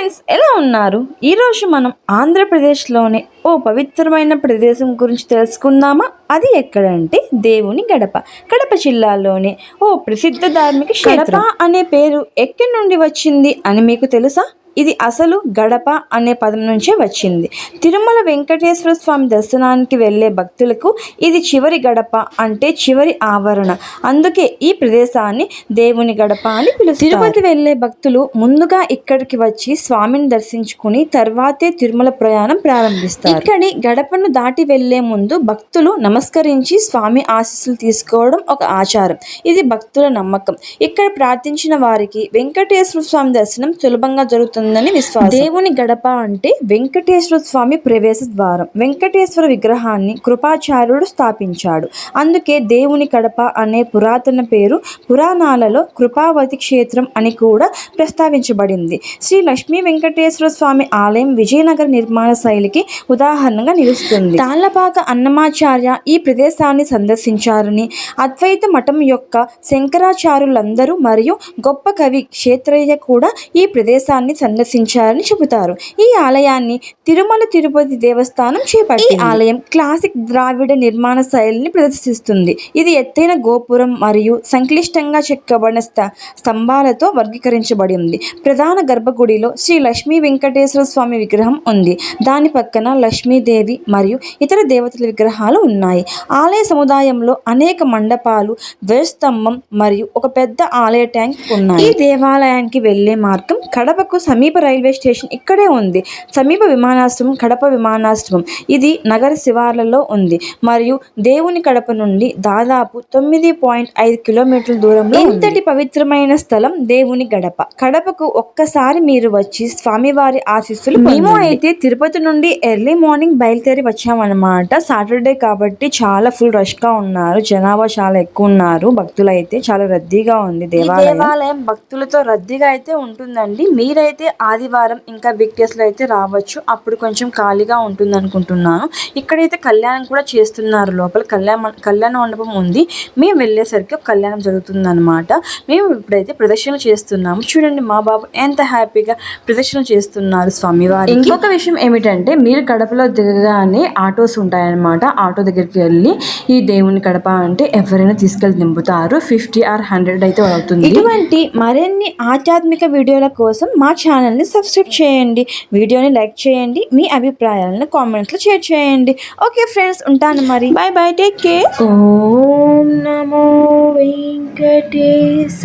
Friends ఎలా ఉన్నారు? ఈరోజు మనం ఆంధ్రప్రదేశ్లోని ఓ పవిత్రమైన ప్రదేశం గురించి తెలుసుకుందామా? అది ఎక్కడంటే దేవుని గడప. కడప జిల్లాలోని ఓ ప్రసిద్ధ ధార్మిక గడప అనే పేరు ఎక్కడి నుండి వచ్చింది అని మీకు తెలుసా? ఇది అసలు గడప అనే పదం నుంచే వచ్చింది. తిరుమల వెంకటేశ్వర స్వామి దర్శనానికి వెళ్ళే భక్తులకు ఇది చివరి గడప అంటే చివరి ఆవరణ. అందుకే ఈ ప్రదేశాన్ని దేవుని గడప అని పిలుస్తారు. తిరుపతి వెళ్ళే భక్తులు ముందుగా ఇక్కడికి వచ్చి స్వామిని దర్శించుకుని తర్వాతే తిరుమల ప్రయాణం ప్రారంభిస్తారు. ఇక్కడి గడపను దాటి వెళ్ళే ముందు భక్తులు నమస్కరించి స్వామి ఆశీస్సులు తీసుకోవడం ఒక ఆచారం. ఇది భక్తుల నమ్మకం. ఇక్కడ ప్రార్థించిన వారికి వెంకటేశ్వర స్వామి దర్శనం సులభంగా జరుగుతుంది. జరుగుతుందని విశ్వాసం. దేవుని గడప అంటే వెంకటేశ్వర స్వామి ప్రవేశ ద్వారం. వెంకటేశ్వర విగ్రహాన్ని కృపాచార్యుడు స్థాపించాడు. అందుకే దేవుని గడప అనే పురాతన పేరు పురాణాలలో కృపావతి క్షేత్రం అని కూడా ప్రస్తావించబడింది. శ్రీ లక్ష్మీ వెంకటేశ్వర స్వామి ఆలయం విజయనగర నిర్మాణ శైలికి ఉదాహరణగా నిలుస్తుంది. తాళ్ళపాక అన్నమాచార్య ఈ ప్రదేశాన్ని సందర్శించారని అద్వైత మఠం యొక్క శంకరాచార్యులందరూ మరియు గొప్ప కవి క్షేత్రయ్య కూడా ఈ ప్రదేశాన్ని సందర్శించారని చెబుతారు. ఈ ఆలయాన్ని తిరుమల తిరుపతి దేవస్థానం చేపట్టి ఈ ఆలయం క్లాసిక్ ద్రావిడ నిర్మాణ శైలిని ప్రదర్శిస్తుంది. ఇది ఎత్తైన గోపురం మరియు సంక్లిష్టంగా చెక్కబడిన స్తంభాలతో స్తంభాలతో వర్గీకరించబడింది. ప్రధాన గర్భగుడిలో శ్రీ లక్ష్మీ వెంకటేశ్వర స్వామి విగ్రహం ఉంది. దాని పక్కన లక్ష్మీదేవి మరియు ఇతర దేవతల విగ్రహాలు ఉన్నాయి. ఆలయ సముదాయంలో అనేక మండపాలు ధ్వజస్తంభం మరియు ఒక పెద్ద ఆలయ ట్యాంక్ ఉన్నాయి. ఈ దేవాలయానికి వెళ్ళే మార్గం కడపకు సమీప రైల్వే స్టేషన్ ఇక్కడే ఉంది. సమీప విమానాశ్రయం కడప విమానాశ్రయం. ఇది నగర శివార్లలో ఉంది. మరియు దేవుని కడప నుండి దాదాపు తొమ్మిది పాయింట్ ఐదు కిలోమీటర్ల దూరంలో ఇంతటి పవిత్రమైన స్థలం దేవుని గడప. కడపకు ఒక్కసారి మీరు వచ్చి స్వామివారి ఆశీస్సులు మేము అయితే తిరుపతి నుండి ఎర్లీ మార్నింగ్ బయలుదేరి వచ్చామన్నమాట. సాటర్డే కాబట్టి చాలా ఫుల్ రష్గా ఉన్నారు. జనాభా చాలా ఎక్కువ ఉన్నారు. భక్తులు అయితే చాలా రద్దీగా ఉంది దేవాలయం. దేవాలయం భక్తులతో రద్దీగా అయితే ఉంటుందండి. మీరైతే ఆదివారం ఇంకా వీక్ డేస్లో అయితే రావచ్చు. అప్పుడు కొంచెం ఖాళీగా ఉంటుంది అనుకుంటున్నాను ఇక్కడైతే కళ్యాణం కూడా చేస్తున్నారు లోపల. కళ్యాణ కళ్యాణ మండపం ఉంది. మేము వెళ్ళేసరికి ఒక కళ్యాణం జరుగుతుంది అనమాట మేము ఇప్పుడైతే ప్రదర్శన చేస్తున్నాము. చూడండి మా బాబు ఎంత హ్యాపీగా ప్రదర్శన చేస్తున్నారు స్వామివారి ఇంకొక విషయం ఏమిటంటే మీరు కడపలో దిగగానే ఆటోస్ ఉంటాయన్నమాట. ఆటో దగ్గరికి వెళ్ళి ఈ దేవుని కడప అంటే ఎవరైనా తీసుకెళ్ళి దింపుతారు ఫిఫ్టీ ఆర్ హండ్రెడ్ అయితే అవుతుంది. ఇటువంటి మరిన్ని ఆధ్యాత్మిక వీడియోల కోసం మా ఛానల్ని సబ్స్క్రైబ్ చేయండి. వీడియోని లైక్ చేయండి. మీ అభిప్రాయాలను కామెంట్స్లో షేర్ చేయండి. ఓకే ఫ్రెండ్స్ ఉంటాను మరి. బాయ్ బాయ్ టేక్ కేర్ ఓం నమో వెంకటేశాయ.